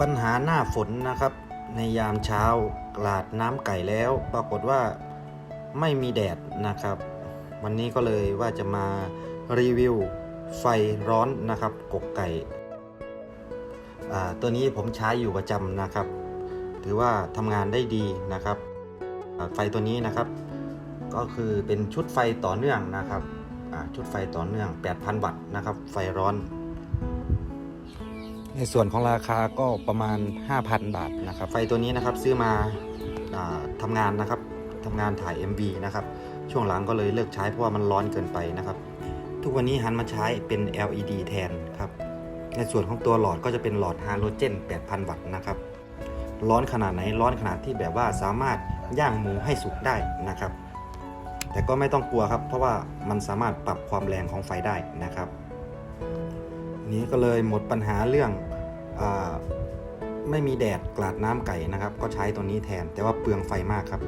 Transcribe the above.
ปัญหาหน้าฝนนะครับ ในยามเช้ากลาดน้ำไก่แล้ว ปรากฏว่าไม่มีแดดนะครับ วันนี้ก็เลยว่าจะมารีวิวไฟร้อนนะครับกกไก่อ่าตัวนี้ผมใช้อยู่ประจำนะครับ ถือว่าทำงานได้ดีนะครับ ไฟตัวนี้นะครับ ก็คือเป็นชุดไฟต่อเนื่องนะครับชุดไฟต่อเนื่อง 8,000 วัตต์นะครับ ไฟร้อน ในส่วนของราคาก็ประมาณ 5,000 บาทนะครับ ไฟตัวนี้นะครับซื้อมาอ่าทำงานนะครับทำงานถ่าย MV นะครับ ช่วงหลังก็เลยเลิกใช้เพราะว่ามันร้อนเกินไปนะครับ ทุกวันนี้หันมาใช้เป็น LED แทนครับ ในส่วนของตัวหลอดก็จะเป็นหลอดฮาโลเจน 8,000 วัตต์นะครับ ร้อนขนาดไหนร้อนขนาดที่แบบว่าสามารถย่างหมูให้สุกได้นะครับ แต่ก็ไม่ต้องกลัวครับ เพราะว่ามันสามารถปรับความแรงของไฟได้นะครับ นี้ก็เลยหมดปัญหาเรื่องอไม่มีแดดกลาดน้ำไก่นะครับ ก็ใช้ตัวนี้แทนแต่ว่าเปลืองไฟมากครับ